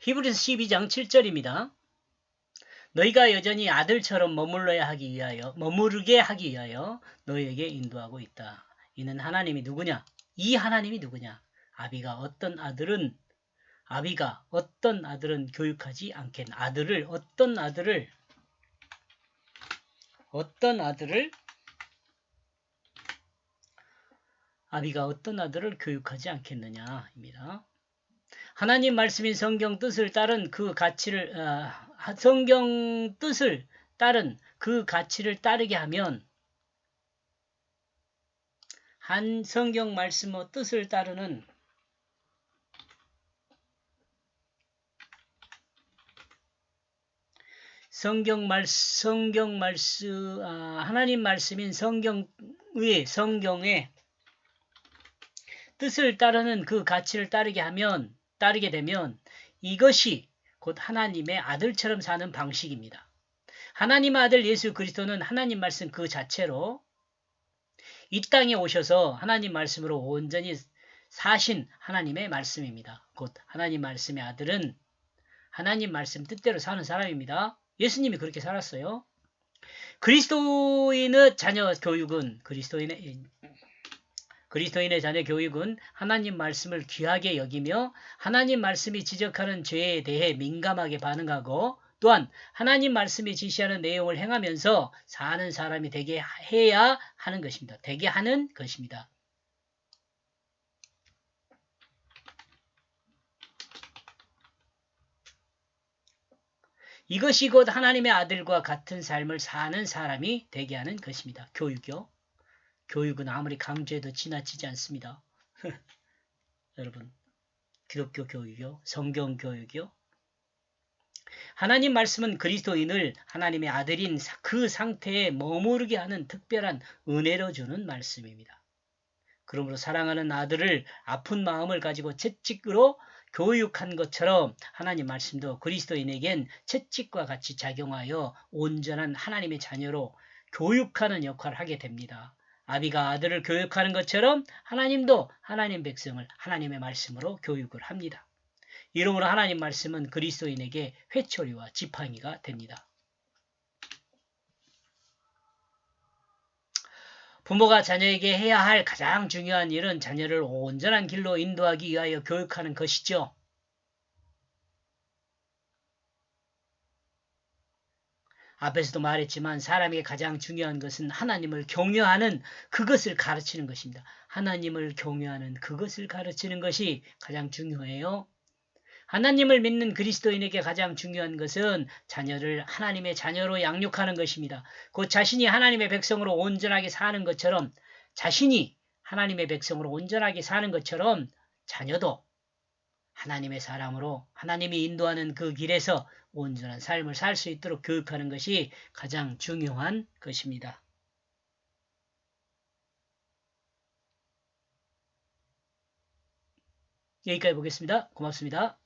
히브리서 12장 7절입니다. 너희가 여전히 아들처럼 머물러야 하기 위하여 머무르게 하기 위하여 너희에게 인도하고 있다. 이는 하나님이 누구냐? 이 하나님이 누구냐? 아비가 어떤 아들은 아비가 어떤 아들은 교육하지 않겠 아들을 어떤 아들을 어떤 아들을 아비가 어떤 아들을 교육하지 않겠느냐입니다. 하나님 말씀인 성경 뜻을 따른 그 가치를 어, 성경 뜻을 따른 그 가치를 따르게 하면 한 성경 말씀의 뜻을 따르는 성경 말 성경 말씀 아, 하나님 말씀인 성경의 성경의 뜻을 따르는 그 가치를 따르게 하면 따르게 되면 이것이 곧 하나님의 아들처럼 사는 방식입니다. 하나님 아들 예수 그리스도는 하나님 말씀 그 자체로 이 땅에 오셔서 하나님 말씀으로 온전히 사신 하나님의 말씀입니다. 곧 하나님 말씀의 아들은 하나님 말씀 뜻대로 사는 사람입니다. 예수님이 그렇게 살았어요. 그리스도인의 자녀 교육은 그리스도인의 그리스도인의 자녀 교육은 하나님 말씀을 귀하게 여기며 하나님 말씀이 지적하는 죄에 대해 민감하게 반응하고 또한 하나님 말씀이 지시하는 내용을 행하면서 사는 사람이 되게 해야 하는 것입니다. 되게 하는 것입니다. 이것이 곧 하나님의 아들과 같은 삶을 사는 사람이 되게 하는 것입니다. 교육이요. 교육은 아무리 강조해도 지나치지 않습니다. 여러분, 기독교 교육이요. 성경 교육이요. 하나님 말씀은 그리스도인을 하나님의 아들인 그 상태에 머무르게 하는 특별한 은혜로 주는 말씀입니다. 그러므로 사랑하는 아들을 아픈 마음을 가지고 채찍으로 교육한 것처럼 하나님 말씀도 그리스도인에겐 채찍과 같이 작용하여 온전한 하나님의 자녀로 교육하는 역할을 하게 됩니다. 아비가 아들을 교육하는 것처럼 하나님도 하나님 백성을 하나님의 말씀으로 교육을 합니다. 이러므로 하나님 말씀은 그리스도인에게 회초리와 지팡이가 됩니다. 부모가 자녀에게 해야 할 가장 중요한 일은 자녀를 온전한 길로 인도하기 위하여 교육하는 것이죠. 앞에서도 말했지만 사람에게 가장 중요한 것은 하나님을 경외하는 그것을 가르치는 것입니다. 하나님을 경외하는 그것을 가르치는 것이 가장 중요해요. 하나님을 믿는 그리스도인에게 가장 중요한 것은 자녀를 하나님의 자녀로 양육하는 것입니다. 곧 자신이 하나님의 백성으로 온전하게 사는 것처럼 자신이 하나님의 백성으로 온전하게 사는 것처럼 자녀도 하나님의 사람으로 하나님이 인도하는 그 길에서 온전한 삶을 살 수 있도록 교육하는 것이 가장 중요한 것입니다. 여기까지 보겠습니다. 고맙습니다.